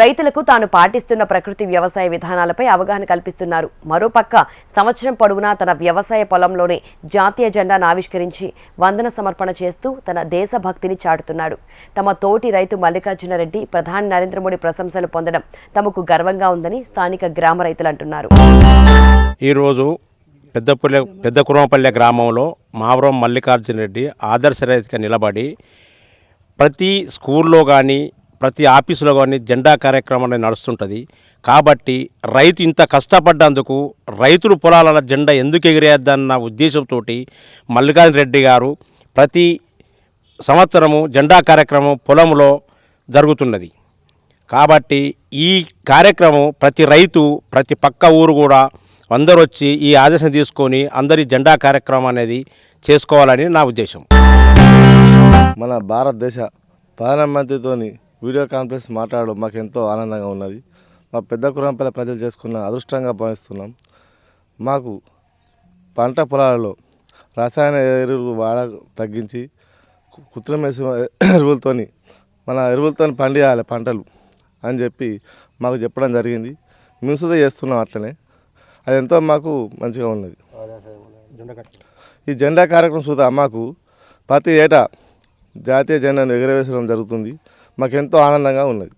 రైతులకు తాను పాటిస్తున్న ప్రకృతి వ్యవసాయ విధానాలపై అవగాహన కల్పిస్తున్నారు. మరోపక్క సంవత్సరం పొడవునా తన వ్యవసాయ పొలంలోనే జాతీయ జెండాను ఆవిష్కరించి వందన సమర్పణ చేస్తూ తన దేశభక్తిని చాటుతున్నాడు. తమ తోటి రైతు మల్లికార్జునరెడ్డి ప్రధాని నరేంద్ర మోడీ ప్రశంసలు పొందడం తమకు గర్వంగా ఉందని స్థానిక గ్రామ రైతులు అంటున్నారు. ఈరోజు పెద్దపల్లె పెద్ద కురమపల్లె గ్రామంలో మావరం మల్లికార్జున రెడ్డి ఆదర్శ రైతుగా నిలబడి ప్రతి స్కూల్లో కానీ ప్రతి ఆఫీసులో కానీ జెండా కార్యక్రమం అనేది నడుస్తుంటుంది. కాబట్టి రైతు ఇంత కష్టపడ్డందుకు రైతులు పొలాల జెండా ఎందుకు ఎగిరేద్దన్న ఉద్దేశంతో మల్లికార్జున రెడ్డి గారు ప్రతి సంవత్సరము జెండా కార్యక్రమం పొలంలో జరుగుతున్నది. కాబట్టి ఈ కార్యక్రమం ప్రతి రైతు ప్రతి పక్క ఊరు కూడా అందరూ వచ్చి ఈ ఆదేశం తీసుకొని అందరి జెండా కార్యక్రమం అనేది చేసుకోవాలని నా ఉద్దేశం. మన భారతదేశ ప్రధానమంత్రితోని వీడియో కాన్ఫరెన్స్ మాట్లాడడం మాకు ఎంతో ఆనందంగా ఉన్నది. మా పెద్ద కురంపల్ల ప్రజలు చేసుకున్న అదృష్టంగా భావిస్తున్నాం. మాకు పంట పొలాలలో రసాయన ఎరువులు వాడ తగ్గించి కృత్రిమ ఎసు- ఎరువులతోని మన ఎరువులతో పండియాలి పంటలు అని చెప్పి మాకు చెప్పడం జరిగింది. మేము సుధా చేస్తున్నాం అట్లనే. అది ఎంతో మాకు మంచిగా ఉన్నది. ఈ జెండా కార్యక్రమం సుధా మాకు ప్రతి ఏటా జాతీయ జెండాను ఎగురవేసడం జరుగుతుంది. మాకెంతో ఆనందంగా ఉన్నది.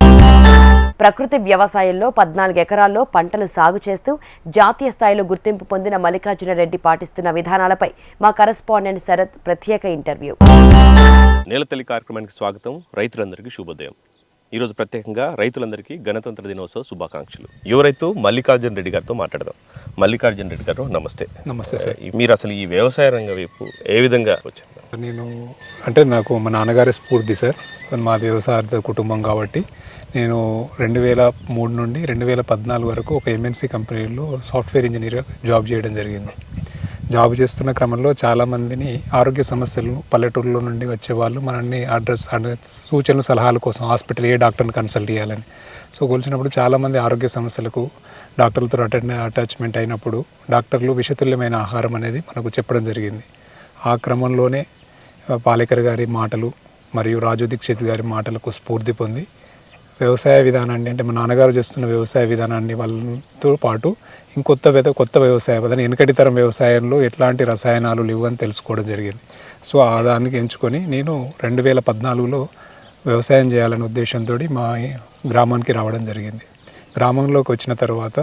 ప్రకృతి వ్యవసాయంలో పద్నాలుగు ఎకరాల్లో పంటలు సాగు చేస్తూ జాతీయ స్థాయిలో గుర్తింపు పొందిన మల్లికార్జున రెడ్డి పాటిస్తున్న విధానాలపై మా కరెస్పాండెంట్ శరత్ ప్రత్యేక ఇంటర్వ్యూ. నేలతల్లి కార్యక్రమానికి స్వాగతం. రైతులందరికీ శుభోదయం. ఈరోజు ప్రత్యేకంగా రైతులందరికీ గణతంత్ర దినోత్సవ శుభాకాంక్షలు. యువ రైతు మల్లికార్జున రెడ్డి గారితో మాట్లాడదాం. మల్లికార్జున రెడ్డి గారు నమస్తే. నమస్తే సార్. మీరు అసలు ఈ వ్యవసాయ రంగ వైపు ఏ విధంగా వచ్చింది నేను అంటే నాకు మా నాన్నగారి స్ఫూర్తి సార్. మా వ్యవసాయ కుటుంబం కాబట్టి నేను రెండు వేల మూడు నుండి రెండు వేల పద్నాలుగు వరకు ఒక ఎంఎన్సీ కంపెనీలో సాఫ్ట్వేర్ ఇంజనీర్ జాబ్ చేయడం జరిగింది. జాబ్ చేస్తున్న క్రమంలో చాలామందిని ఆరోగ్య సమస్యలు పల్లెటూరులో నుండి వచ్చేవాళ్ళు మనల్ని అడ్రస్ సూచనలు సలహాల కోసం హాస్పిటల్ ఏ డాక్టర్ని కన్సల్ట్ చేయాలని. సో కొలిచినప్పుడు చాలామంది ఆరోగ్య సమస్యలకు డాక్టర్లతో అటెండ్ అటాచ్మెంట్ అయినప్పుడు డాక్టర్లు విషతుల్యమైన ఆహారం అనేది మనకు చెప్పడం జరిగింది. ఆ క్రమంలోనే పాలేకర్ గారి మాటలు మరియు రాజు దీక్షిత్ గారి మాటలకు స్ఫూర్తి పొంది వ్యవసాయ విధానాన్ని అంటే మా నాన్నగారు చేస్తున్న వ్యవసాయ విధానాన్ని వాళ్ళతో పాటు ఇంకొత్త విధ కొత్త వ్యవసాయ విధానం వెనకటి తరం వ్యవసాయంలో ఎట్లాంటి రసాయనాలు లేవు అని తెలుసుకోవడం జరిగింది. సో ఆ దానికి ఎంచుకొని నేను రెండు వేల పద్నాలుగులో వ్యవసాయం చేయాలనే ఉద్దేశంతో మా గ్రామానికి రావడం జరిగింది. గ్రామంలోకి వచ్చిన తర్వాత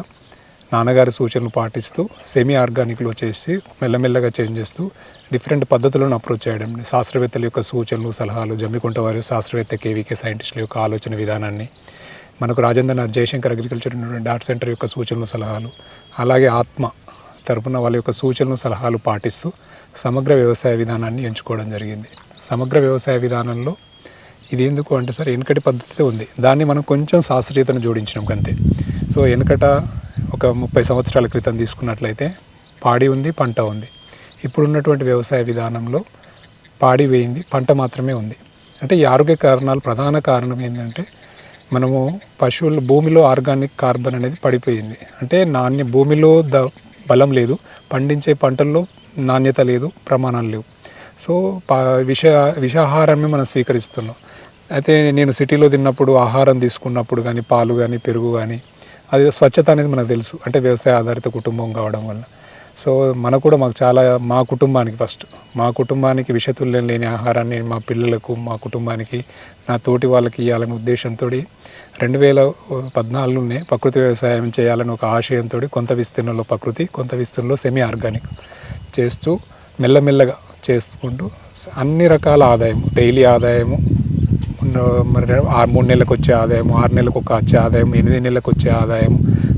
నాన్నగారి సూచనలు పాటిస్తూ సెమీ ఆర్గానిక్లో చేసి మెల్లమెల్లగా చేంజ్ చేస్తూ డిఫరెంట్ పద్ధతులను అప్రోచ్ చేయడం శాస్త్రవేత్తల యొక్క సూచనలు సలహాలు జమ్మికుంట వారి శాస్త్రవేత్త కేవీకే సైంటిస్టుల యొక్క ఆలోచన విధానాన్ని మనకు Rajendranath Jayashankar agriculture dot centre యొక్క సూచనలు సలహాలు అలాగే ఆత్మ తరపున వాళ్ళ యొక్క సూచనలు సలహాలు పాటిస్తూ సమగ్ర వ్యవసాయ విధానాన్ని ఎంచుకోవడం జరిగింది. సమగ్ర వ్యవసాయ విధానంలో ఇది ఎందుకు అంటే సార్ వెనుకటి పద్ధతి ఉంది. దాన్ని మనం కొంచెం శాస్త్రీయతను జోడించినాం అంతే. సో వెనుకట ఒక ముప్పై సంవత్సరాల క్రితం తీసుకున్నట్లయితే పాడి ఉంది పంట ఉంది. ఇప్పుడున్నటువంటి వ్యవసాయ విధానంలో పాడి వేయింది పంట మాత్రమే ఉంది. అంటే ఈ ఆరోగ్య కారణాలు ప్రధాన కారణం ఏంటంటే మనము పశువుల భూమిలో ఆర్గానిక్ కార్బన్ అనేది పడిపోయింది. అంటే నాణ్య భూమిలో ద బలం లేదు పండించే పంటల్లో నాణ్యత లేదు ప్రమాణాలు లేవు. సో పా విష విషాహారాన్ని మనం స్వీకరిస్తున్నాం. అయితే నేను సిటీలో తిన్నప్పుడు ఆహారం తీసుకున్నప్పుడు కానీ పాలు కానీ పెరుగు కానీ అది స్వచ్ఛత అనేది మనకు తెలుసు. అంటే వ్యవసాయ ఆధారిత కుటుంబం కావడం వల్ల. సో మనకు కూడా మాకు చాలా మా కుటుంబానికి ఫస్ట్ మా కుటుంబానికి విషతుల్యం లేని ఆహారాన్ని మా పిల్లలకు మా కుటుంబానికి నా తోటి వాళ్ళకి ఇవ్వాలనే ఉద్దేశంతో రెండు వేల పద్నాలుగునే ప్రకృతి వ్యవసాయం చేయాలని ఒక ఆశయంతో కొంత విస్తీర్ణంలో ప్రకృతి కొంత విస్తీర్ణంలో సెమీ ఆర్గానిక్ చేస్తూ మెల్లమెల్లగా చేసుకుంటూ అన్ని రకాల ఆదాయం డైలీ ఆదాయము మరి ఆరు మూడు నెలలకు వచ్చే ఆదాయం ఆరు నెలలకు ఒక వచ్చే ఆదాయం ఎనిమిది నెలలకు వచ్చే ఆదాయం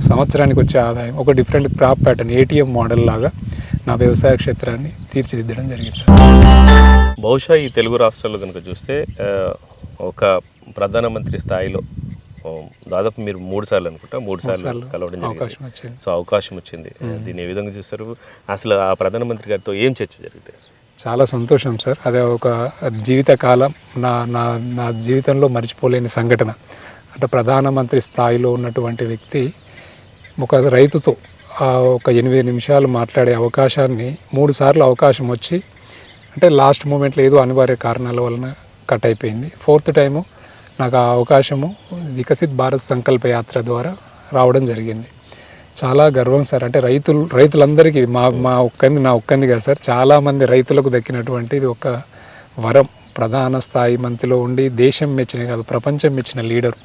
సంవత్సరానికి వచ్చే ఆదాయం ఒక different crop pattern ATM model లాగా నా వ్యవసాయ క్షేత్రాన్ని తీర్చిదిద్దడం జరిగింది సార్. బహుశా ఈ తెలుగు రాష్ట్రాల్లో కనుక చూస్తే ఒక ప్రధానమంత్రి స్థాయిలో దాదాపు మీరు మూడు సార్లు అనుకుంటా మూడు సార్లు కలవడం జరిగింది. సో అవకాశం వచ్చింది. దీన్ని ఏ విధంగా చూస్తారు? అసలు ఆ ప్రధానమంత్రి గారితో ఏం చర్చ జరిగింది చాలా సంతోషం సార్. అదే ఒక జీవితకాలం నా నా నా జీవితంలో మర్చిపోలేని సంఘటన. అంటే ప్రధానమంత్రి స్థాయిలో ఉన్నటువంటి వ్యక్తి ఒక రైతుతో ఆ ఒక ఎనిమిది నిమిషాలు మాట్లాడే అవకాశాన్ని మూడు సార్లు అవకాశం వచ్చి అంటే లాస్ట్ మూమెంట్లో ఏదో అనివార్య కారణాల వలన కట్ అయిపోయింది. ఫోర్త్ టైము నాకు ఆ అవకాశము వికసిత్ భారత్ సంకల్ప యాత్ర ద్వారా రావడం జరిగింది. చాలా గర్వం సార్. అంటే రైతులు రైతులందరికీ మా మా ఒక్కంది నా ఒక్కంది కాదు సార్. చాలామంది రైతులకు దక్కినటువంటి ఇది ఒక వరం. ప్రధాన స్థాయి మంత్రిలో ఉండి దేశం మెచ్చిన కాదు ప్రపంచం మెచ్చిన లీడర్.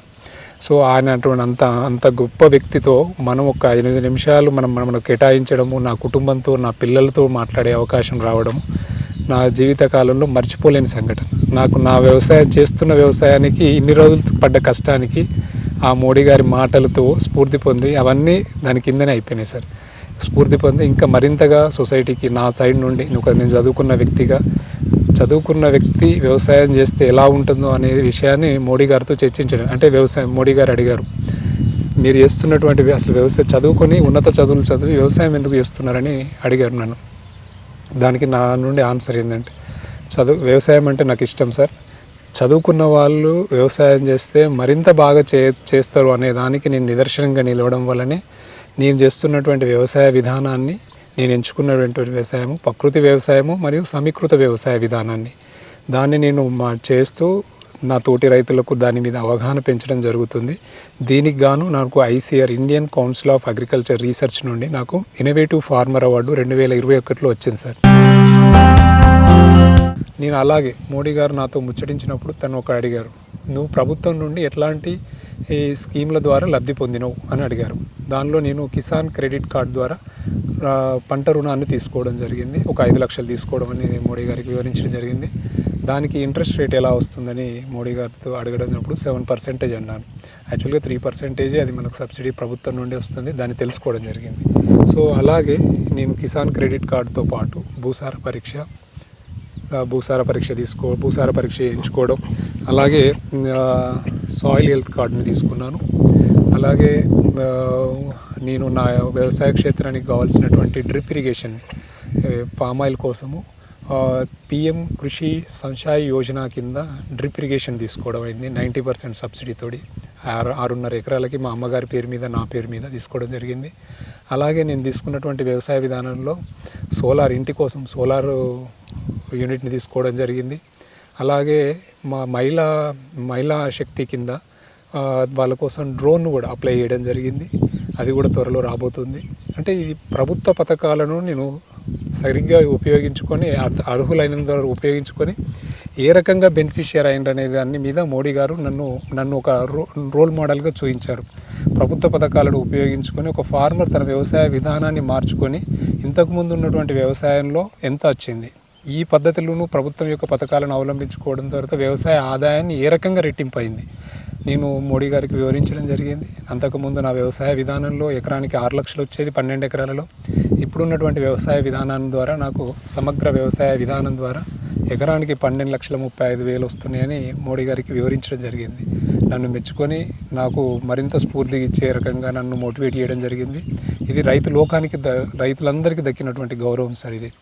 సో ఆయన అటువంటి అంత అంత గొప్ప వ్యక్తితో మనం ఒక ఎనిమిది నిమిషాలు మనం మనం కేటాయించడము నా కుటుంబంతో నా పిల్లలతో మాట్లాడే అవకాశం రావడం నా జీవిత కాలంలో మర్చిపోలేని సంఘటన. నాకు నా వ్యవసాయం చేస్తున్న వ్యవసాయానికి ఇన్ని రోజులు పడ్డ కష్టానికి ఆ మోడీ గారి మాటలతో స్ఫూర్తి పొంది అవన్నీ దాని కిందనే అయిపోయినాయి సార్. స్ఫూర్తి పొంది ఇంకా మరింతగా సొసైటీకి నా సైడ్ నుండి ఒక నేను చదువుకున్న వ్యక్తిగా చదువుకున్న వ్యక్తి వ్యవసాయం చేస్తే ఎలా ఉంటుందో అనే విషయాన్ని మోడీ గారితో చర్చించాను అంటే వ్యవసాయం మోడీ గారు అడిగారు. మీరు చేస్తున్నటువంటి అసలు వ్యవసాయం చదువుకొని ఉన్నత చదువులు చదివి వ్యవసాయం ఎందుకు చేస్తున్నారని అడిగారు నన్ను. దానికి నా నుండి ఆన్సర్ ఏంటంటే చదువు వ్యవసాయం అంటే నాకు ఇష్టం సార్. చదువుకున్న వాళ్ళు వ్యవసాయం చేస్తే మరింత బాగా చే చేస్తారు అనే దానికి నేను నిదర్శనంగా నిలవడం వల్లనే నేను చేస్తున్నటువంటి వ్యవసాయ విధానాన్ని నేను ఎంచుకున్నటువంటి వ్యవసాయము ప్రకృతి వ్యవసాయము మరియు సమీకృత వ్యవసాయ విధానాన్ని. దాన్ని నేను మా చేస్తూ నా తోటి రైతులకు దాని మీద అవగాహన పెంచడం జరుగుతుంది. దీనికి గాను నాకు ICR Indian Council of Agriculture research నుండి నాకు ఇన్నోవేటివ్ ఫార్మర్ అవార్డు రెండు వేల ఇరవై ఒకటిలో వచ్చింది సార్. నేను అలాగే మోడీ గారు నాతో ముచ్చటించినప్పుడు తను ఒక అడిగారు నువ్వు ప్రభుత్వం నుండి ఎట్లాంటి ఈ స్కీమ్ల ద్వారా లబ్ధి పొందినవు? అని అడిగారు. దానిలో నేను కిసాన్ క్రెడిట్ కార్డు ద్వారా పంట రుణాన్ని తీసుకోవడం జరిగింది. ఒక ఐదు లక్షలు తీసుకోవడం అనేది మోడీ గారికి వివరించడం జరిగింది. దానికి ఇంట్రెస్ట్ రేట్ ఎలా వస్తుందని మోడీ గారితో అడగడం సెవెన్ పర్సెంటేజ్ అన్నాను. యాక్చువల్గా త్రీ పర్సెంటేజే అది మనకు సబ్సిడీ ప్రభుత్వం నుండి వస్తుంది దాన్ని తెలుసుకోవడం జరిగింది. సో అలాగే నేను కిసాన్ క్రెడిట్ కార్డుతో పాటు భూసార పరీక్ష భూసార పరీక్ష తీసుకో భూసార పరీక్ష చేయించుకోవడం. అలాగే సాయిల్ హెల్త్ కార్డుని తీసుకున్నాను. అలాగే నేను నా వ్యవసాయ క్షేత్రానికి కావాల్సినటువంటి డ్రిప్ ఇరిగేషన్ పామాయిల్ కోసము పిఎం కృషి సంశాయ యోజన కింద డ్రిప్ ఇరిగేషన్ తీసుకోవడం అయింది. నైంటీ పర్సెంట్ సబ్సిడీతోటి ఆరు ఆరున్నర ఎకరాలకి మా అమ్మగారి పేరు మీద నా పేరు మీద తీసుకోవడం జరిగింది. అలాగే నేను తీసుకున్నటువంటి వ్యవసాయ విధానంలో సోలార్ ఇంటి కోసం సోలార్ యూనిట్ని తీసుకోవడం జరిగింది. అలాగే మా మహిళా మహిళా శక్తి కింద వాళ్ళ కోసం డ్రోన్ కూడా అప్లై చేయడం జరిగింది. అది కూడా త్వరలో రాబోతుంది. అంటే ఈ ప్రభుత్వ పథకాలను నేను సరిగ్గా ఉపయోగించుకొని అర్హులైనంత ఉపయోగించుకొని ఏ రకంగా బెనిఫిషియర్ అయింది అనే దాని మీద మోడీ గారు నన్ను నన్ను ఒక రోల్ మోడల్గా చూపించారు ప్రభుత్వ పథకాలను ఉపయోగించుకొని ఒక ఫార్మర్ తన వ్యవసాయ విధానాన్ని మార్చుకొని ఇంతకుముందు ఉన్నటువంటి వ్యవసాయంలో ఎంత వచ్చింది? ఈ పద్ధతులను ప్రభుత్వం యొక్క పథకాలను అవలంబించుకోవడం ద్వారా వ్యవసాయ ఆదాయాన్ని ఏ రకంగా రెట్టింపైంది? నేను మోడీ గారికి వివరించడం జరిగింది. అంతకుముందు నా వ్యవసాయ విధానంలో ఎకరానికి ఆరు లక్షలు వచ్చేది పన్నెండు ఎకరాలలో. ఇప్పుడున్నటువంటి వ్యవసాయ విధానం ద్వారా నాకు సమగ్ర వ్యవసాయ విధానం ద్వారా ఎకరానికి పన్నెండు లక్షల ముప్పై ఐదు వేలు వస్తున్నాయని మోడీ గారికి వివరించడం జరిగింది. నన్ను మెచ్చుకొని నాకు మరింత స్ఫూర్తిగా ఇచ్చే రకంగా నన్ను మోటివేట్ చేయడం జరిగింది. ఇది రైతు లోకానికి ద రైతులందరికీ దక్కినటువంటి గౌరవం సార్ ఇది.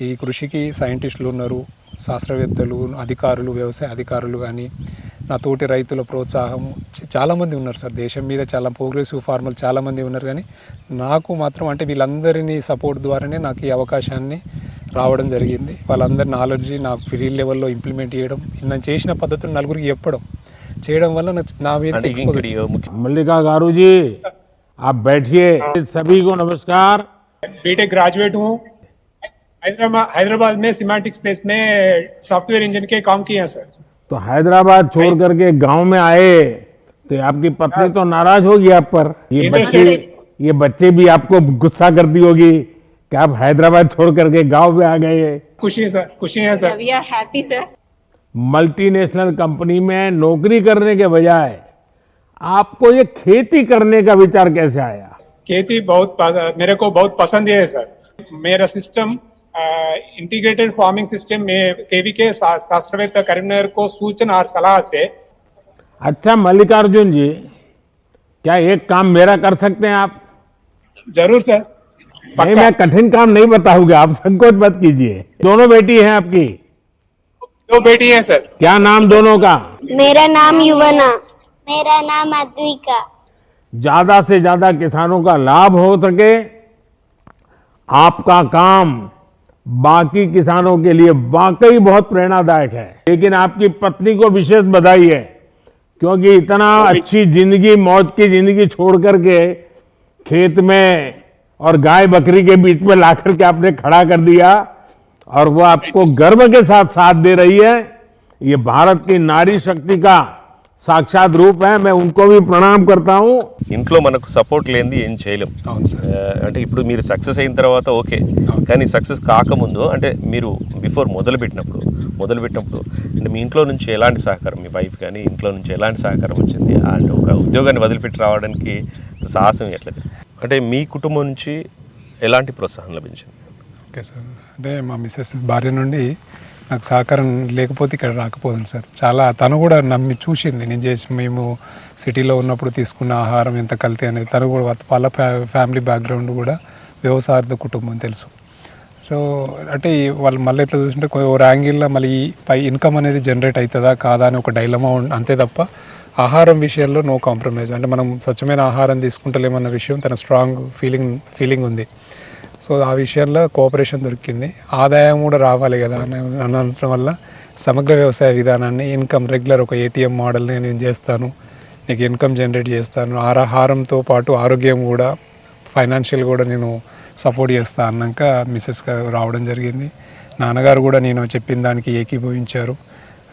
ఈ కృషికి సైంటిస్టులు ఉన్నారు శాస్త్రవేత్తలు అధికారులు వ్యవసాయ అధికారులు కానీ నా తోటి రైతుల ప్రోత్సాహము చ- చాలామంది ఉన్నారు సార్. దేశం మీద చాలా ప్రోగ్రెసివ్ ఫార్మర్లు చాలామంది ఉన్నారు కానీ నాకు మాత్రం అంటే వీళ్ళందరినీ సపోర్ట్ ద్వారానే నాకు ఈ అవకాశాన్ని రావడం జరిగింది వాళ్ళందరి నాలెడ్జ్ నా ఫీల్డ్ లెవెల్లో ఇంప్లిమెంట్ చేయడం నేను చేసిన పద్ధతులు నలుగురికి చెప్పడం చేయడం వల్ల నా- నా మీద అంటే exposure ఇంకటి ముఖ్య मल्लिका गारू जी आप बैठिए सभी को नमस्कार बीटेक ग्रेजुएट हूँ हैदराबाद हैदराबाद में सिमेंटिक स्पेस में सॉफ्टवेयर इंजीनियर के काम किए हैं सर तो हैदराबाद छोड़ करके गांव में आए तो आपकी पत्नी तो नाराज होगी आप पर ये नहीं, बच्चे नहीं। ये बच्चे भी आपको गुस्सा करती होगी कि आप हैदराबाद छोड़ करके गाँव में आ गए खुशी है सर खुशी है sir. We are happy, sir. Multinational company में नौकरी करने के बजाय आपको ये खेती करने का विचार कैसे आया? खेती बहुत मेरे को बहुत पसंद है सर। मेरा सिस्टम इंटीग्रेटेड फ़ार्मिंग सिस्टम में केवी के शास्त्रवेत्ता करीमनगर को सूचना और सलाह से। अच्छा मल्लिकार्जुन जी क्या एक काम मेरा कर सकते हैं आप? ज़रूर सर। नहीं मैं कठिन काम नहीं बताऊँगा आप संकोच मत कीजिए। दोनों बेटी हैं आपकी? दो बेटी हैं सर। क्या नाम दोनों का? मेरा नाम युवना मेरा नाम अद्विका। ज़्यादा से ज़्यादा किसानों का लाभ हो सके आपका काम बाकी किसानों के लिए वाकई बहुत प्रेरणादायक है। लेकिन आपकी पत्नी को विशेष बधाई है क्योंकि इतना अच्छी ज़िंदगी मौत की ज़िंदगी छोड़ करके खेत में और गाय बकरी के बीच में ला करके आपने खड़ा कर दिया और वो आपको गर्व के साथ साथ दे रही है ये भारत की नारी शक्ति का साक्षात रूप है मैं उनको भी प्रणाम करता हूँ ఇంట్లో మనకు సపోర్ట్ లేనిది ఏం చేయలేం అవును సార్ ఆ, అంటే ఇప్పుడు మీరు సక్సెస్ అయిన తర్వాత ఓకే కానీ సక్సెస్ కాకముందు అంటే మీరు బిఫోర్ మొదలు పెట్టినప్పుడు మొదలు పెట్టినప్పుడు అంటే మీ ఇంట్లో నుంచి ఎలాంటి సహకారం మీ వైఫ్ కానీ ఇంట్లో నుంచి ఎలాంటి సహకారం వచ్చింది అంటే ఒక ఉద్యోగాన్ని వదిలిపెట్టి రావడానికి సాహసం ఎట్లా అంటే మీ కుటుంబం నుంచి ఎలాంటి ప్రోత్సాహం లభించింది? Okay sir. అంటే మా మిస్సెస్ భార్య నుండి నాకు సహకారం లేకపోతే ఇక్కడ రాకపోతుంది సార్. చాలా తను కూడా నమ్మి చూసింది. నేను చేసి మేము సిటీలో ఉన్నప్పుడు తీసుకున్న ఆహారం ఎంత కల్తీ అనేది తను కూడా వాళ్ళ ఫ్యా- ఫ్యామిలీ బ్యాక్గ్రౌండ్ కూడా వ్యవసాయ కుటుంబం తెలుసు. సో అంటే వాళ్ళు మళ్ళీ ఎట్లా చూస్తుంటే కొ- ఓ యాంగిల్లో మళ్ళీ ఈ పై ఇన్కమ్ అనేది జనరేట్ అవుతుందా కాదా అని ఒక డైలమా అంతే తప్ప ఆహారం విషయంలో నో కాంప్రమైజ్ అంటే మనం స్వచ్ఛమైన ఆహారం తీసుకుంటలేమన్న విషయం తన స్ట్రాంగ్ ఫీలింగ్ ఫీలింగ్ ఉంది. సో ఆ విషయంలో కోఆపరేషన్ దొరికింది. ఆదాయం కూడా రావాలి కదా అని అనడం వల్ల సమగ్ర వ్యవసాయ విధానాన్ని ఇన్కమ్ రెగ్యులర్ ఒక ఏటీఎం మోడల్ని నేను చేస్తాను. నీకు ఇన్కమ్ జనరేట్ చేస్తాను. ఆహారంతో పాటు ఆరోగ్యం కూడా ఫైనాన్షియల్ కూడా నేను సపోర్ట్ చేస్తా అన్నాక మిస్సెస్ రావడం జరిగింది. నాన్నగారు కూడా నేను చెప్పిన దానికి ఏకీభవించారు.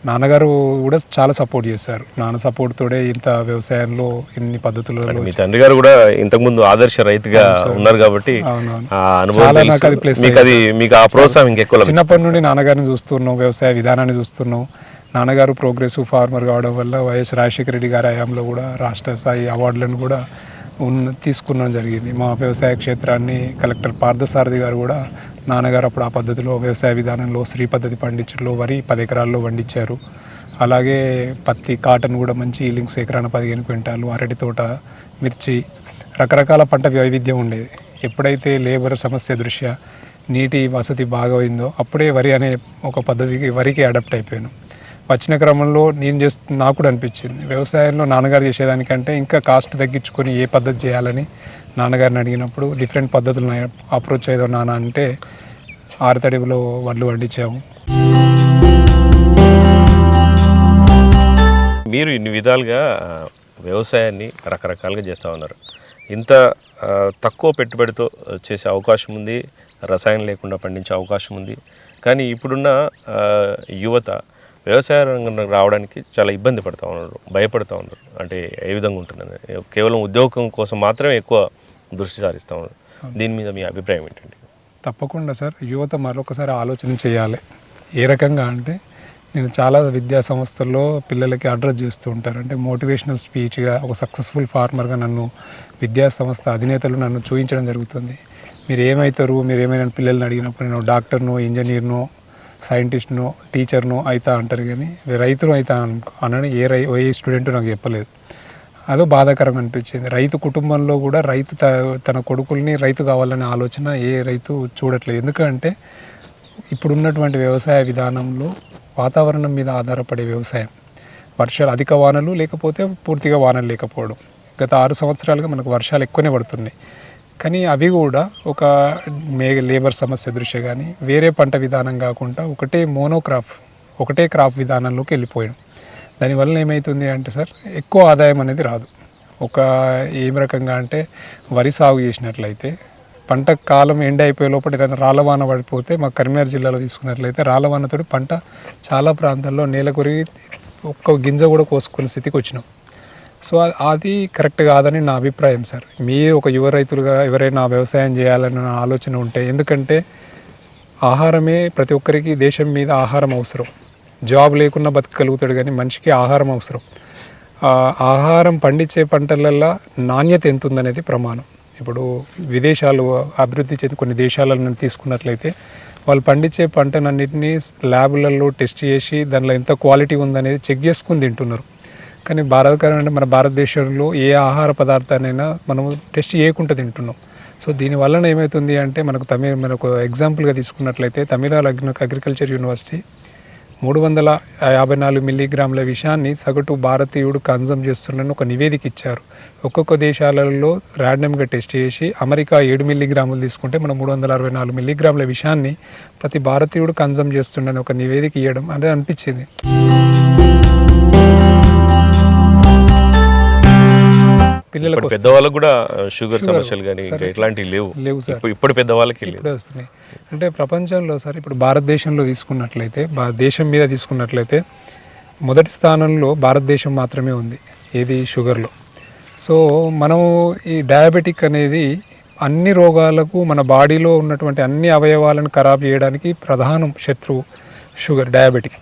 నాన్నగారు కూడా చాలా సపోర్ట్ చేశారు. నాన్న సపోర్ట్ తోడే ఇంత వ్యవసాయంలో ఇన్ని పద్ధతులలో మీ తండ్రి గారు కూడా ఇంతకుముందు ఆదర్శ రైతుగా ఉన్నారు కాబట్టి మీకు అది మీకు ఆ ప్రోత్సాహం ఇంకెక్కువ. చిన్నప్పటి నుండి నాన్నగారిని చూస్తున్నాం వ్యవసాయ విధానాన్ని చూస్తున్నాం. నాన్నగారు ప్రోగ్రెసివ్ ఫార్మర్ కావడం వల్ల వైఎస్ రాజశేఖర రెడ్డి గారి హయాంలో కూడా రాష్ట్ర స్థాయి అవార్డులను కూడా ఉన్న తీసుకున్నాం జరిగింది. మా వ్యవసాయ క్షేత్రాన్ని కలెక్టర్ పార్థసారథి గారు కూడా నాన్నగారు అప్పుడు ఆ పద్ధతిలో వ్యవసాయ విధానంలో శ్రీ పద్ధతి పండించడంలో వరి పది ఎకరాల్లో పండించారు అలాగే పత్తి కాటన్ కూడా మంచి ఈలింగ్స్ ఎకరాన పదిహేను క్వింటాలు అరటి తోట మిర్చి రకరకాల పంట వైవిధ్యం ఉండేది. ఎప్పుడైతే లేబర్ సమస్య దృష్ట్యా నీటి వసతి బాగా అయిందో అప్పుడే వరి అనే ఒక పద్ధతికి వరికి అడాప్ట్ అయిపోయాను. వచ్చిన క్రమంలో నేను చేస్తు నాకు కూడా అనిపించింది. వ్యవసాయంలో నాన్నగారు చేసేదానికంటే ఇంకా కాస్ట్ తగ్గించుకొని ఏ పద్ధతి చేయాలని నాన్నగారిని అడిగినప్పుడు డిఫరెంట్ పద్ధతులు అప్రోచ్ అయ్యేదో నాన్న అంటే ఆరుతడిలో వడ్లు వండించాము మీరు ఇన్ని విధాలుగా వ్యవసాయాన్ని రకరకాలుగా చేస్తూ ఉన్నారు. ఇంత తక్కువ పెట్టుబడితో చేసే అవకాశం ఉంది. రసాయనం లేకుండా పండించే అవకాశం ఉంది. కానీ ఇప్పుడున్న యువత వ్యవసాయ రంగంలో రావడానికి చాలా ఇబ్బంది పడుతూ ఉన్నారు భయపడుతూ ఉన్నారు. అంటే ఏ విధంగా ఉంటుందని. కేవలం ఉద్యోగం కోసం మాత్రమే ఎక్కువ దృష్టి సారిస్తూ ఉన్నారు దీని మీద మీ అభిప్రాయం ఏంటండి? తప్పకుండా సార్. యువత మరొకసారి ఆలోచన చేయాలి. ఏ రకంగా అంటే నేను చాలా విద్యా సంస్థల్లో పిల్లలకి అడ్రస్ చేస్తూ ఉంటారు. అంటే మోటివేషనల్ స్పీచ్గా ఒక సక్సెస్ఫుల్ ఫార్మర్గా నన్ను విద్యా సంస్థ అధినేతలు నన్ను చూపించడం జరుగుతుంది. మీరు ఏమవుతారు మీరు ఏమైనా పిల్లల్ని అడిగినప్పుడు నేను డాక్టర్నో ఇంజనీర్నో సైంటిస్ట్నో టీచర్నో అవుతా అంటారు కానీ రైతును అవుతా అనుకో- అనని ఏ రై ఏ స్టూడెంట్ నాకు చెప్పలేదు. అదో బాధాకరంగా అనిపించింది. రైతు కుటుంబంలో కూడా రైతు త- తన కొడుకుల్ని రైతు కావాలనే ఆలోచన ఏ రైతు చూడట్లేదు. ఎందుకంటే ఇప్పుడున్నటువంటి వ్యవసాయ విధానంలో వాతావరణం మీద ఆధారపడే వ్యవసాయం. వర్షాలు అధిక వానలు లేకపోతే పూర్తిగా వానలు లేకపోవడం. గత ఆరు సంవత్సరాలుగా మనకు వర్షాలు ఎక్కువనే పడుతున్నాయి. కానీ అవి కూడా ఒక మే లేబర్ సమస్య దృష్ట్యా కానీ వేరే పంట విధానం కాకుండా ఒకటే మోనోక్రాప్ ఒకటే క్రాప్ విధానంలోకి వెళ్ళిపోయాం. దానివల్ల ఏమవుతుంది అంటే సార్ ఎక్కువ ఆదాయం అనేది రాదు. ఒక ఏం రకంగా అంటే వరి సాగు చేసినట్లయితే పంట కాలం ఎండ అయిపోయే లోపల ఏదైనా రాళ్ళవాన పడిపోతే మా కరీంనగర్ జిల్లాలో తీసుకున్నట్లయితే రాళ్ళవానతో పంట చాలా ప్రాంతాల్లో నేల కొరిగి ఒక్క గింజ కూడా కోసుకునే స్థితికి వచ్చినాం. సో అది కరెక్ట్ కాదని నా అభిప్రాయం సార్. మీరు ఒక యువ రైతులుగా ఎవరైనా వ్యవసాయం చేయాలన్న ఆలోచన ఉంటే ఎందుకంటే ఆహారమే ప్రతి ఒక్కరికి దేశం మీద ఆహారం అవసరం. జాబ్ లేకున్నా బతకగలుగుతాడు కానీ మనిషికి ఆహారం అవసరం. ఆహారం పండించే పంటలల్లో నాణ్యత ఎంత ఉందనేది ప్రమాణం. ఇప్పుడు విదేశాలు అభివృద్ధి చెంది కొన్ని దేశాలను తీసుకున్నట్లయితే వాళ్ళు పండించే పంటనన్నింటినీ ల్యాబులలో టెస్ట్ చేసి దానిలో ఎంత క్వాలిటీ ఉందనేది చెక్ చేసుకుని తింటున్నారు. కానీ భారతకరం అంటే మన భారతదేశంలో ఏ ఆహార పదార్థాన్నైనా మనం టెస్ట్ చేయకుండా తింటున్నాం. సో దీని వలన ఏమవుతుంది అంటే మనకు తమిళ మనకు ఎగ్జాంపుల్గా తీసుకున్నట్లయితే తమిళనాడు అగ్రికల్చర్ యూనివర్సిటీ మూడు వందల యాభై నాలుగు మిల్లీగ్రాముల విషయాన్ని సగటు భారతీయుడు కన్జమ్ చేస్తున్నారని ఒక నివేదిక ఇచ్చారు. ఒక్కొక్క దేశాలలో ర్యాండమ్గా టెస్ట్ చేసి అమెరికా ఏడు మిల్లీగ్రాములు తీసుకుంటే మనం మూడు వందల అరవై నాలుగు మిల్లీగ్రాముల విషయాన్ని ప్రతి భారతీయుడు కన్జమ్ చేస్తుండని ఒక నివేదిక ఇవ్వడం అనేది అనిపించింది. పిల్లలకు పెద్దవాళ్ళకు కూడా షుగర్ సమస్యలు కానీ ఇట్లాంటివి లేవు. లేవు సార్. ఇప్పుడు పెద్దవాళ్ళకి ఇప్పుడే వస్తున్నాయి. అంటే ప్రపంచంలో సార్ ఇప్పుడు భారతదేశంలో తీసుకున్నట్లయితే దేశం మీద తీసుకున్నట్లయితే మొదటి స్థానంలో భారతదేశం మాత్రమే ఉంది ఏది షుగర్లో. సో మనం ఈ డయాబెటిక్ అనేది అన్ని రోగాలకు మన బాడీలో ఉన్నటువంటి అన్ని అవయవాలను ఖరాబ్ చేయడానికి ప్రధాన శత్రువు షుగర్ డయాబెటిక్.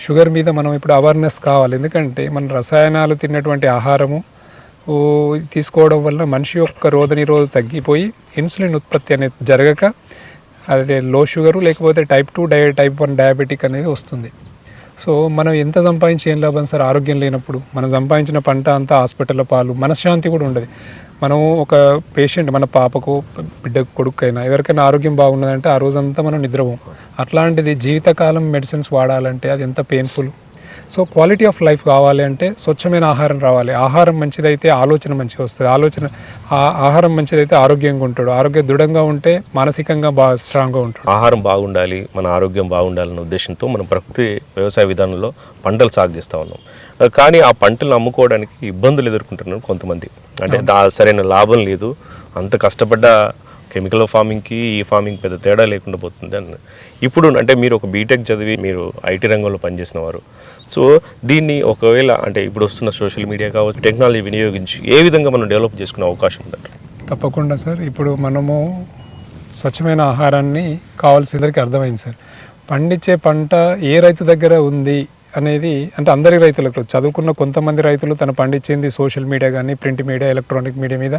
షుగర్ మీద మనం ఇప్పుడు అవేర్నెస్ కావాలి. ఎందుకంటే మన రసాయనాలు తిన్నటువంటి ఆహారము తీసుకోవడం వల్ల మనిషి యొక్క రోధనిరోధ తగ్గిపోయి ఇన్సులిన్ ఉత్పత్తి అనేది జరగక అదే లో షుగరు లేకపోతే టైప్ టూ డయ టైప్ వన్ డయాబెటిక్ అనేది వస్తుంది. సో మనం ఎంత సంపాదించి ఏం లాభం సార్? ఆరోగ్యం లేనప్పుడు మనం సంపాదించిన పంట అంతా హాస్పిటల్లో పాలు మనశ్శాంతి కూడా ఉండదు. మనం ఒక పేషెంట్ మన పాపకు బిడ్డకు కొడుకైనా ఎవరికైనా ఆరోగ్యం బాగున్నదంటే ఆ రోజంతా మనం నిద్రపోం. అట్లాంటిది జీవితకాలం మెడిసిన్స్ వాడాలంటే అది ఎంత painful so quality of life కావాలి అంటే స్వచ్ఛమైన ఆహారం రావాలి. ఆహారం మంచిదైతే ఆలోచన మంచిగా వస్తుంది. ఆలోచన ఆ- ఆహారం మంచిదైతే ఆరోగ్యంగా ఉంటాడు. ఆరోగ్యం దృఢంగా ఉంటే మానసికంగా బాగా స్ట్రాంగ్గా ఉంటాడు. ఆహారం బాగుండాలి మన ఆరోగ్యం బాగుండాలన్న ఉద్దేశంతో మనం ప్రకృతి వ్యవసాయ విధానంలో పంటలు సాగు చేస్తూ ఉన్నాం. కానీ ఆ పంటలను అమ్ముకోవడానికి ఇబ్బందులు ఎదుర్కొంటున్నారు కొంతమంది. అంటే సరైన లాభం లేదు. అంత కష్టపడ్డ కెమికల్ ఫార్మింగ్కి ఈ ఫార్మింగ్ పెద్ద తేడా లేకుండా పోతుంది అని. ఇప్పుడు అంటే మీరు ఒక బీటెక్ చదివి మీరు ఐటీ రంగంలో పనిచేసిన వారు. సో దీన్ని ఒకవేళ అంటే ఇప్పుడు వస్తున్న సోషల్ మీడియా కావచ్చు టెక్నాలజీ వినియోగించి ఏ విధంగా మనం డెవలప్ చేసుకునే అవకాశం ఉందండి తప్పకుండా సార్. ఇప్పుడు మనము స్వచ్ఛమైన ఆహారాన్ని కావాల్సిందరికి అర్థమైంది సార్. పండించే పంట ఏ రైతు దగ్గర ఉంది? అనేది అంటే అందరి రైతులకు చదువుకున్న కొంతమంది రైతులు తను పండించింది సోషల్ మీడియా కానీ ప్రింట్ మీడియా ఎలక్ట్రానిక్ మీడియా మీద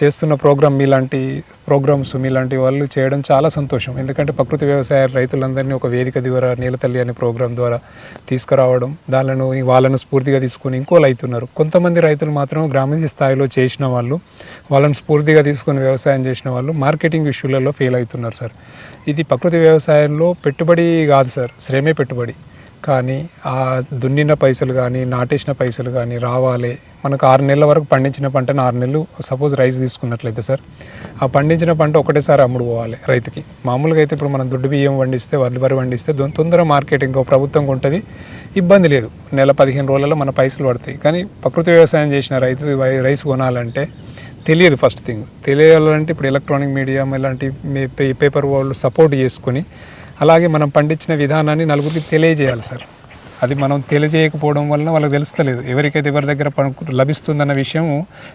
చేస్తున్న ప్రోగ్రామ్ మీలాంటి ప్రోగ్రామ్స్ మీలాంటి వాళ్ళు చేయడం చాలా సంతోషం. ఎందుకంటే ప్రకృతి వ్యవసాయ రైతులందరినీ ఒక వేదిక ద్వారా నీలతల్లి అనే ప్రోగ్రాం ద్వారా తీసుకురావడం దానిలో వాళ్ళను స్ఫూర్తిగా తీసుకొని ఇంకోలు అవుతున్నారు కొంతమంది రైతులు మాత్రం గ్రామీణ స్థాయిలో చేసిన వాళ్ళు వాళ్ళని స్ఫూర్తిగా తీసుకొని వ్యవసాయం చేసిన వాళ్ళు మార్కెటింగ్ ఇష్యూలలో ఫెయిల్ అవుతున్నారు సార్. ఇది ప్రకృతి వ్యవసాయంలో పెట్టుబడి కాదు సార్ శ్రమే పెట్టుబడి. కానీ ఆ దున్నిన పైసలు కానీ నాటేసిన పైసలు కానీ రావాలి. మనకు ఆరు నెలల వరకు పండించిన పంటను ఆరు నెలలు సపోజ్ రైస్ తీసుకున్నట్లయితే సార్ ఆ పండించిన పంట ఒకటేసారి అమ్ముడు పోవాలి రైతుకి. మామూలుగా అయితే ఇప్పుడు మనం దుడ్డు బియ్యం వండిస్తే వరి వరి వండిస్తే తొందర మార్కెట్ ఇంకో ప్రభుత్వం ఉంటుంది ఇబ్బంది లేదు. నెల పదిహేను రోజులలో మన పైసలు పడతాయి. కానీ ప్రకృతి వ్యవసాయం చేసిన రైతు వై- రైస్ కొనాలంటే తెలియదు ఫస్ట్ థింగ్ తెలియాలంటే ఇప్పుడు ఎలక్ట్రానిక్ మీడియం ఇలాంటి మీ పే- పేపర్ వాళ్ళు సపోర్ట్ చేసుకొని అలాగే మనం పండించిన విధానాన్ని నలుగురికి తెలియజేయాలి సార్. అది మనం తెలియజేయకపోవడం వలన వాళ్ళకి తెలుస్తలేదు. ఎవరికైతే ఎవరి దగ్గర లభిస్తుందన్న విషయం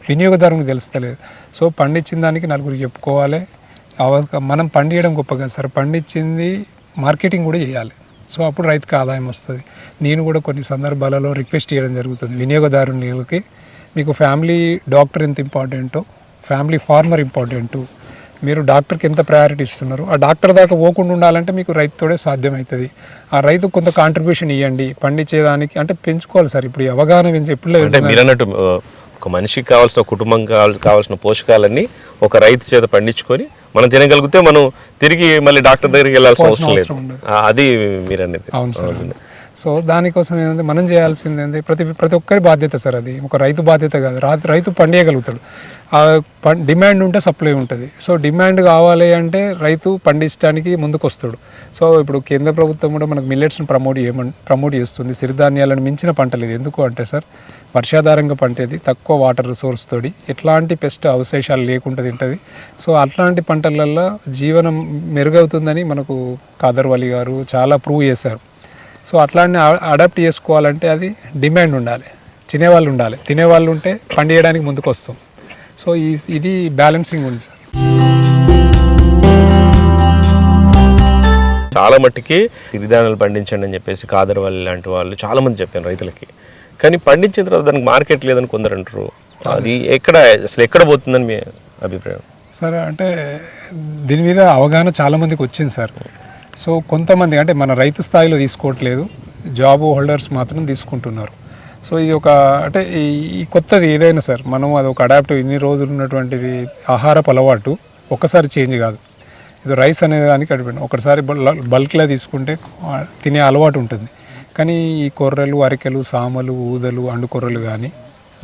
వినియోగదారునికి తెలుస్తలేదు. సో పండించిన దానికి నలుగురికి చెప్పుకోవాలి. మనం పండియడం గొప్పగా సార్. పండించింది మార్కెటింగ్ కూడా చేయాలి. సో అప్పుడు రైతుకి ఆదాయం వస్తుంది. నేను కూడా కొన్ని సందర్భాలలో రిక్వెస్ట్ చేయడం జరుగుతుంది వినియోగదారునికి. మీకు ఫ్యామిలీ డాక్టర్ ఎంత ఇంపార్టెంటో ఫ్యామిలీ ఫార్మర్ ఇంపార్టెంటు మీరు డాక్టర్కి ఎంత ప్రయారిటీ ఇస్తున్నారు? ఆ డాక్టర్ దాకా పోకుండా ఉండాలంటే మీకు రైతుతోనే సాధ్యమవుతుంది ఆ రైతుకు కొంత కాంట్రిబ్యూషన్ ఇవ్వండి పండించేదానికి అంటే పెంచుకోవాలి సార్. ఇప్పుడు ఈ అవగాహన ఎప్పుడు అంటే మీరు అన్నట్టు ఒక మనిషికి కావాల్సిన కుటుంబం కావాల్సిన కావాల్సిన పోషకాలన్నీ ఒక రైతు చేత పండించుకొని మనం తినగలిగితే మనం తిరిగి మళ్ళీ డాక్టర్ దగ్గరికి వెళ్ళాల్సిన అవసరం లేదు. అది మీరు అనేది అవును సార్. సో దానికోసం ఏంటంటే మనం చేయాల్సింది ఏంటి ప్రతి ప్రతి ఒక్కరి బాధ్యత సార్ అది. ఒక రైతు బాధ్యత కాదు. రైతు పండియగలుగుతాడు. ఆ డిమాండ్ ఉంటే సప్లై ఉంటుంది. సో డిమాండ్ కావాలి అంటే రైతు పండించడానికి ముందుకు వస్తాడు సో ఇప్పుడు కేంద్ర ప్రభుత్వం కూడా మనకు మిల్లెట్స్ని ప్రమోట్ చేయమని ప్రమోట్ చేస్తుంది. సిరిధాన్యాలను మించిన పంటలు ఇది ఎందుకు అంటే సార్ వర్షాధారంగా పంటేది తక్కువ వాటర్ రిసోర్స్ తోటి. ఎట్లాంటి పెస్ట్ అవశేషాలు లేకుండా తింటుంది. సో అట్లాంటి పంటలల్లో జీవనం మెరుగవుతుందని మనకు కాదర్వాలి గారు చాలా ప్రూవ్ చేశారు. సో అట్లాంటి అడాప్ట్ చేసుకోవాలంటే అది డిమాండ్ ఉండాలి. తినేవాళ్ళు ఉండాలి. తినేవాళ్ళు ఉంటే పండియడానికి ముందుకు వస్తాం సో ఈ ఇది బ్యాలెన్సింగ్ ఉంది సార్. చాలా మట్టుకి సిరిధాన్యాలు పండించండి అని చెప్పేసి కాదర్ వాళ్ళు లాంటి వాళ్ళు చాలా మంది చెప్పారు రైతులకి. కానీ పండించిన తర్వాత దానికి మార్కెట్ లేదని కొందరు అంటారు. అది. ఎక్కడ అసలు ఎక్కడ పోతుందని మీ అభిప్రాయం? సార్ అంటే దీని మీద అవగాహన చాలా మందికి వచ్చింది సార్. సో కొంతమంది అంటే మన రైతు స్థాయిలో తీసుకోవట్లేదు జాబ్ హోల్డర్స్ మాత్రం తీసుకుంటున్నారు. సో ఇది ఒక అంటే ఈ- కొత్తది ఏదైనా సార్ మనం అది ఒక అడాప్ట్ ఇన్ని రోజులు ఉన్నటువంటివి ఆహారపు అలవాటు ఒక్కసారి చేంజ్ కాదు. ఇది రైస్ అనే దానికి అడిపోయింది ఒకసారి బల్క్లో తీసుకుంటే తినే అలవాటు ఉంటుంది. కానీ ఈ కొర్రలు అరికెలు సామలు ఊదలు అండుకొర్రలు కానీ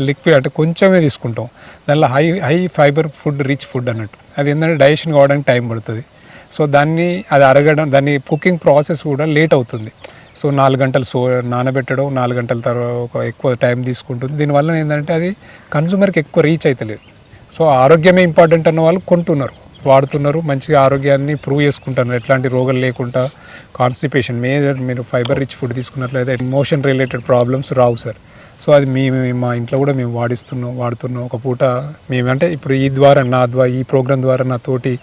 లిక్విడ్ అంటే కొంచెమే తీసుకుంటాం. దానిలో high high fibre food rich food అన్నట్టు. అది ఏంటంటే డైజెషన్ కావడానికి టైం పడుతుంది. సో దాన్ని అది అరగడం దాన్ని కుకింగ్ ప్రాసెస్ కూడా లేట్ అవుతుంది. సో నాలుగు గంటలు సో నానబెట్టడం నాలుగు గంటల తర్వాత ఎక్కువ టైం తీసుకుంటుంది. దీనివల్ల ఏంటంటే అది కన్సూమర్కి ఎక్కువ రీచ్ అవుతలేదు సో ఆరోగ్యమే ఇంపార్టెంట్ అన్న వాళ్ళు కొంటున్నారు. వాడుతున్నారు మంచిగా ఆరోగ్యాన్ని ప్రూవ్ చేసుకుంటున్నారు. ఎట్లాంటి రోగాలు లేకుండా కాన్స్టిపేషన్ మేజర్ మీరు ఫైబర్ రిచ్ ఫుడ్ తీసుకున్నట్లయితే మోషన్ రిలేటెడ్ ప్రాబ్లమ్స్ రావు సార్ సో అది మేము మా ఇంట్లో కూడా మేము వాడిస్తున్నాం వాడుతున్నాం ఒక పూట. మేము అంటే ఇప్పుడు ఈ ద్వారా నా ద్వారా ఈ ప్రోగ్రాం ద్వారా నా తోటి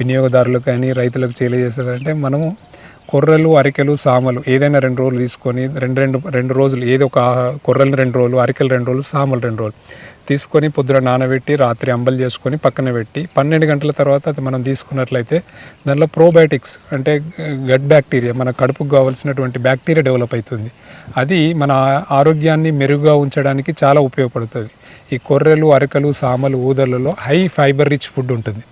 వినియోగదారులకు కానీ రైతులకు తెలియజేసేదంటే మనము కొర్రలు అరికెలు సామలు ఏదైనా రెండు రోజులు తీసుకొని రెండు రెండు రెండు రోజులు ఏదో ఒక కొర్రలు రెండు రోజులు అరికెలు రెండు రోజులు సామలు రెండు రోజులు తీసుకొని పొద్దున నానబెట్టి రాత్రి అంబలు చేసుకొని పక్కన పెట్టి పన్నెండు గంటల తర్వాత అది మనం తీసుకున్నట్లయితే దానిలో ప్రోబయాటిక్స్ అంటే గట్ బ్యాక్టీరియా మన కడుపుకు కావాల్సినటువంటి బ్యాక్టీరియా డెవలప్ అవుతుంది. అది మన ఆరోగ్యాన్ని మెరుగుగా ఉంచడానికి చాలా ఉపయోగపడుతుంది. ఈ కొర్రెలు అరకలు సామలు ఊదలలో హై ఫైబర్ రిచ్ ఫుడ్ ఉంటుంది.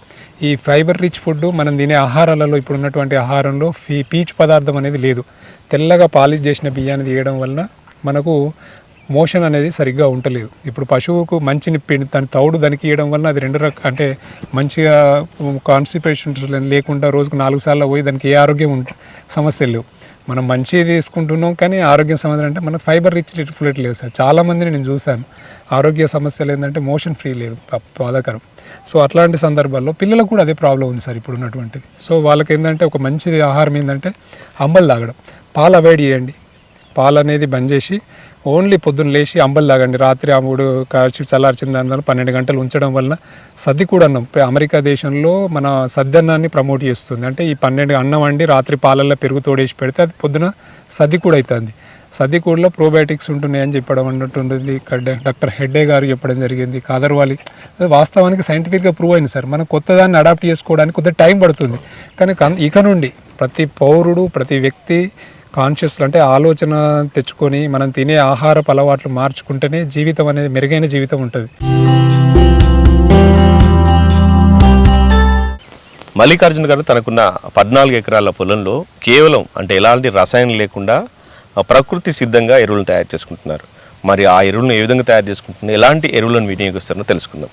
ఈ ఫైబర్ రిచ్ ఫుడ్ మనం తినే ఆహారాలలో ఇప్పుడు ఉన్నటువంటి ఆహారంలో ఫీ పీచు పదార్థం అనేది లేదు. తెల్లగా పాలిష్ చేసిన బియ్యాన్ని తీయడం వలన మనకు మోషన్ అనేది సరిగ్గా ఉండలేదు. ఇప్పుడు పశువుకు మంచిని పిండి దాని తౌడు దానికి ఇవ్వడం వలన అది రెండు రక అంటే మంచిగా కాన్స్టిపేషన్ లేకుండా రోజుకు నాలుగు సార్లు పోయి దానికి ఏ ఆరోగ్యం ఉంట సమస్యలు లేవు. మనం మంచి తీసుకుంటున్నాం కానీ ఆరోగ్య సమస్యలు అంటే మనకు ఫైబర్ రిచ్ ఫుడ్ లేదు సార్. చాలామందిని నేను చూశాను. ఆరోగ్య సమస్యలు ఏంటంటే మోషన్ ఫ్రీ లేదు. బాధాకరం. సో అట్లాంటి సందర్భాల్లో పిల్లలకు కూడా అదే ప్రాబ్లం ఉంది సార్ ఇప్పుడు ఉన్నటువంటిది. సో వాళ్ళకి ఏంటంటే ఒక మంచిది ఆహారం ఏంటంటే అంబలు తాగడం. పాలు అవాయిడ్ చేయండి. పాలు అనేది బంద్ చేసి ఓన్లీ పొద్దున్న లేచి అంబలు తాగండి. రాత్రి ఆ మూడు కాచి చల్లార్చిన దాని వల్ల పన్నెండు గంటలు ఉంచడం వలన సద్ది కూడా అన్నం. అమెరికా దేశంలో మన సద్ది అన్నాన్ని ప్రమోట్ చేస్తుంది. అంటే ఈ పన్నెండు అన్నం వండి రాత్రి పాలల్లో పెరుగు తోడేసి పెడితే అది పొద్దున సద్ది కూడా అవుతుంది. సద్ది ప్రోబయాటిక్స్ ప్రోబయోటిక్స్ ఉంటున్నాయని చెప్పడం అన్నట్టుంది ఉంటుంది డాక్టర్ హెడ్డే గారు చెప్పడం జరిగింది. కాదర్వాలి. వాస్తవానికి సైంటిఫిక్గా ప్రూవ్ అయింది సార్. మనం కొత్త దాన్ని అడాప్ట్ చేసుకోవడానికి కొద్దిగా టైం పడుతుంది. కానీ ఇక నుండి ప్రతి పౌరుడు ప్రతి వ్యక్తి కాన్షియస్ అంటే ఆలోచన తెచ్చుకొని మనం తినే ఆహారపు అలవాట్లు మార్చుకుంటేనే జీవితం అనేది మెరుగైన జీవితం ఉంటుంది. మల్లికార్జున గారు తనకున్న పద్నాలుగు ఎకరాల పొలంలో కేవలం అంటే ఎలాంటి రసాయనం లేకుండా ప్రకృతి సిద్ధంగా ఎరువులను తయారు చేసుకుంటున్నారు. మరి ఆ ఎరువులను ఏ విధంగా తయారు చేసుకుంటున్నారు? ఎలాంటి ఎరువులను వినియోగిస్తారో తెలుసుకుందాం.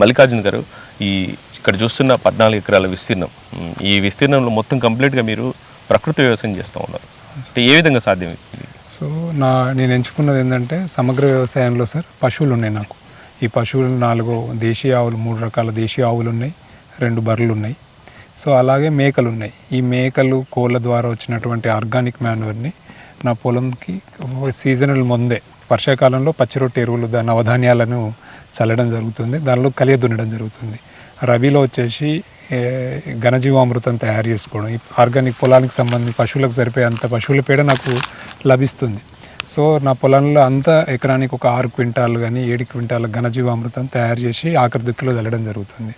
మల్లికార్జున గారు ఈ ఇక్కడ చూస్తున్న పద్నాలుగు ఎకరాల విస్తీర్ణం. ఈ విస్తీర్ణంలో మొత్తం కంప్లీట్గా మీరు ప్రకృతి వ్యవసాయం చేస్తూ ఉన్నారు. అంటే ఏ విధంగా సాధ్యమవుతుంది సో నా నేను ఎంచుకున్నది ఏంటంటే సమగ్ర వ్యవసాయంలో సార్ పశువులు ఉన్నాయి నాకు. ఈ పశువులు నాలుగు దేశీయ ఆవులు మూడు రకాల దేశీయ ఆవులు ఉన్నాయి రెండు బర్రెలు ఉన్నాయి. సో అలాగే మేకలు ఉన్నాయి. ఈ మేకలు కోళ్ళ ద్వారా వచ్చినటువంటి ఆర్గానిక్ మాన్యూర్ని నా పొలంకి సీజనల్ ముందే వర్షాకాలంలో పచ్చిరొట్టు ఎరువులు నవధాన్యాలను చల్లడం జరుగుతుంది. దానిలో కలియ దున్నడం జరుగుతుంది. రబీలో వచ్చేసి ఘనజీవామృతం తయారు చేసుకోవడం. ఈ ఆర్గానిక్ పొలానికి సంబంధించి పశువులకు సరిపోయే అంత పశువుల పేడ నాకు లభిస్తుంది. సో నా పొలంలో అంతా ఎకరానికి ఒక ఆరు క్వింటాలు కానీ ఏడు క్వింటాల ఘనజీవామృతం తయారు చేసి ఆఖరి దుక్కిలో చల్లడం జరుగుతుంది.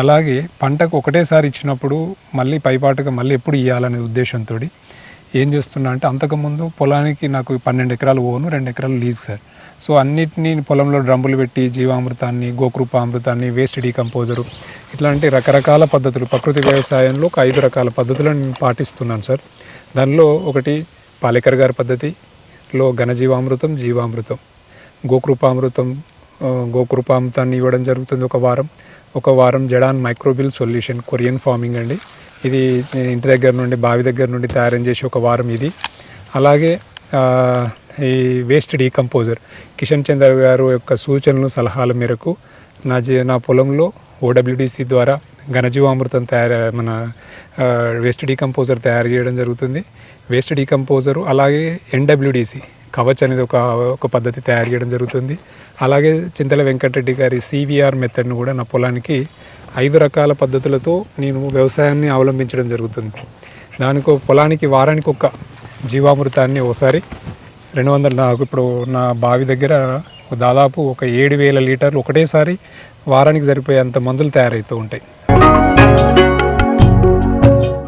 అలాగే పంటకు ఒకటేసారి ఇచ్చినప్పుడు మళ్ళీ పైపాటుగా మళ్ళీ ఎప్పుడు ఇవ్వాలనే ఉద్దేశంతో ఏం చేస్తున్నా అంటే అంతకుముందు పొలానికి నాకు పన్నెండు ఎకరాలు ఓను రెండు ఎకరాలు లీజ్ సార్. సో అన్నిటినీ పొలంలో డ్రమ్ములు పెట్టి జీవామృతాన్ని గోకృపామృతాన్ని వేస్ట్ డీకంపోజరు ఇట్లాంటి రకరకాల పద్ధతులు ప్రకృతి వ్యవసాయంలో ఒక ఐదు రకాల పద్ధతులను నేను పాటిస్తున్నాను సార్. దానిలో ఒకటి పాలేకర్ గారి పద్ధతిలో ఘనజీవామృతం జీవామృతం. గోకృపామృతం గోకృపామృతాన్ని ఇవ్వడం జరుగుతుంది ఒక వారం. ఒక వారం జడాన్ మైక్రోబిల్ సొల్యూషన్ కొరియన్ ఫార్మింగ్ అండి. ఇది ఇంటి దగ్గర నుండి బావి దగ్గర నుండి తయారు చేసి ఒక వారం ఇది. అలాగే ఈ వేస్ట్ డీకంపోజర్ కిషన్ చంద్ర గారు యొక్క సూచనలు సలహాల మేరకు నా జీ నా పొలంలో ఓడబ్ల్యూడిసి ద్వారా ఘనజీవామృతం తయారు మన వేస్ట్ డీకంపోజర్ తయారు చేయడం జరుగుతుంది. వేస్ట్ డీకంపోజరు అలాగే ఎన్డబ్ల్యూడిసి కవచ్ అనేది ఒక ఒక పద్ధతి తయారు చేయడం జరుగుతుంది. అలాగే చింతల వెంకటరెడ్డి గారి సివిఆర్ మెథడ్ను కూడా నా పొలానికి ఐదు రకాల పద్ధతులతో నేను వ్యవసాయాన్ని అవలంబించడం జరుగుతుంది. దానికో పొలానికి వారానికి ఒక జీవామృతాన్ని ఒకసారి రెండు వందల నాకు ఇప్పుడు నా బావి దగ్గర దాదాపు ఒక ఏడు వేల లీటర్లు ఒకటేసారి వారానికి సరిపోయేంత మందులు తయారవుతూ ఉంటాయి.